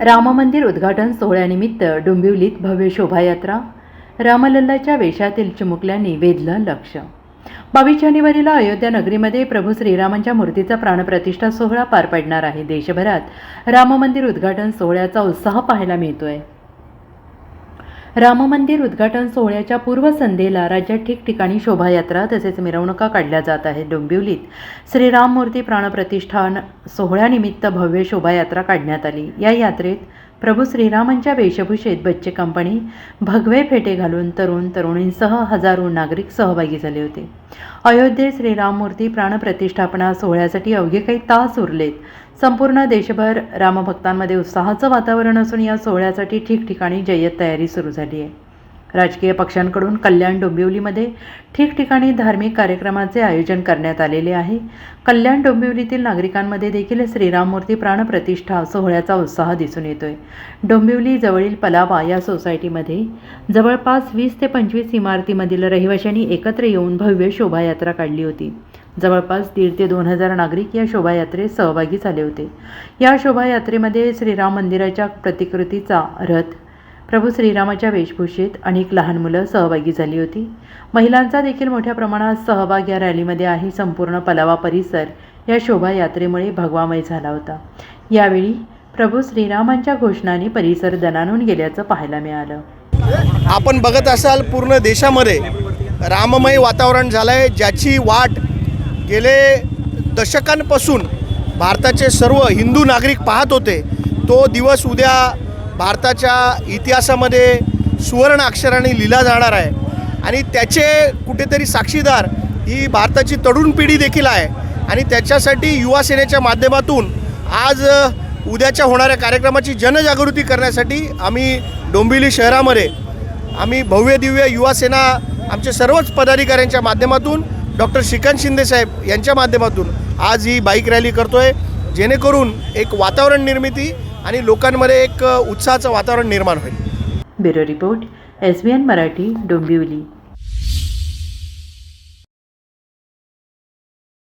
राममंदिर उद्घाटन सोहळ्यानिमित्त डोंबिवलीत भव्य शोभायात्रा रामलल्लाच्या वेशातील चिमुकल्यांनी वेधलं लक्ष. बावीस जानेवारीला अयोध्या नगरीमध्ये प्रभू श्रीरामांच्या मूर्तीचा प्राणप्रतिष्ठा सोहळा पार पडणार आहे. देशभरात राममंदिर उद्घाटन सोहळ्याचा उत्साह पाहायला मिळतोय. राममंदिर उद्घाटन सोहळ्याच्या पूर्वसंध्येला राज्यात ठिकठिकाणी शोभायात्रा तसेच मिरवणुका काढल्या जात आहेत. डोंबिवलीत श्रीराम मूर्ती प्राणप्रतिष्ठान सोहळ्यानिमित्त भव्य शोभायात्रा काढण्यात आली. या यात्रेत प्रभू श्रीरामांच्या वेशभूषेत बच्चे कंपनी भगवे फेटे घालून तरुण तरुणींसह हजारो नागरिक सहभागी झाले होते. अयोध्येत श्रीराम मूर्ती प्राणप्रतिष्ठापना सोहळ्यासाठी अवघे काही तास उरलेत. संपूर्ण देशभर रामभक्तांमध्ये उत्साहाचं वातावरण असून या सोहळ्यासाठी ठिकठिकाणी जय्यत तयारी सुरू झाली आहे. राजकीय पक्षांकडून कल्याण डोंबिवलीमध्ये ठिकठिकाणी धार्मिक कार्यक्रमाचे आयोजन करण्यात आलेले आहे. कल्याण डोंबिवलीतील नागरिकांमध्ये देखील श्रीराममूर्ती प्राणप्रतिष्ठा सोहळ्याचा उत्साह दिसून येतोय. डोंबिवली जवळील पलावा या सोसायटीमध्ये जवळपास वीस ते पंचवीस इमारतीमधील रहिवाशांनी एकत्र येऊन भव्य शोभायात्रा काढली होती. जवळपास दीड ते दोन हजार नागरिक या शोभायात्रेत सहभागी झाले होते. या शोभायात्रेमध्ये श्रीराम मंदिराच्या प्रतिकृतीचा रथ प्रभू श्रीरामाच्या वेशभूषेत अनेक लहान मुलं सहभागी झाली होती. महिलांचा देखील मोठ्या प्रमाणात सहभाग या रॅलीमध्ये आहे. संपूर्ण पलावा परिसर या शोभायात्रेमुळे भगवामय झाला होता. यावेळी प्रभू श्रीरामांच्या घोषणाने परिसर दणानून गेल्याचं पाहायला मिळालं. आपण बघत असाल पूर्ण देशामध्ये राममय वातावरण झालं आहे ज्याची वाट गेले दशकांपासून भारताचे सर्व हिंदू नागरिक पाहत होते. तो दिवस उद्या भारताच्या इतिहासामध्ये सुवर्ण अक्षराने लिहिला जाणार आहे. आणि त्याचे कुठेतरी साक्षीदार ही भारताची तरुण पिढी देखील आहे. आणि त्याच्यासाठी युवा सेनेच्या माध्यमातून आज उद्याच्या होणाऱ्या कार्यक्रमाची जनजागृती करण्यासाठी आम्ही डोंबिवली शहरामध्ये आम्ही भव्य दिव्य युवा सेना आमच्या सर्वच पदाधिकाऱ्यांच्या माध्यमातून डॉक्टर श्रीकांत शिंदे साहेब यांच्या माध्यमातून आज ही बाईक रॅली करतोय. जेणेकरून एक वातावरण निर्मिती आणि लोकांमध्ये एक उत्साहाचं वातावरण निर्माण होईल. Bureau report S B N Marathi Dombivli.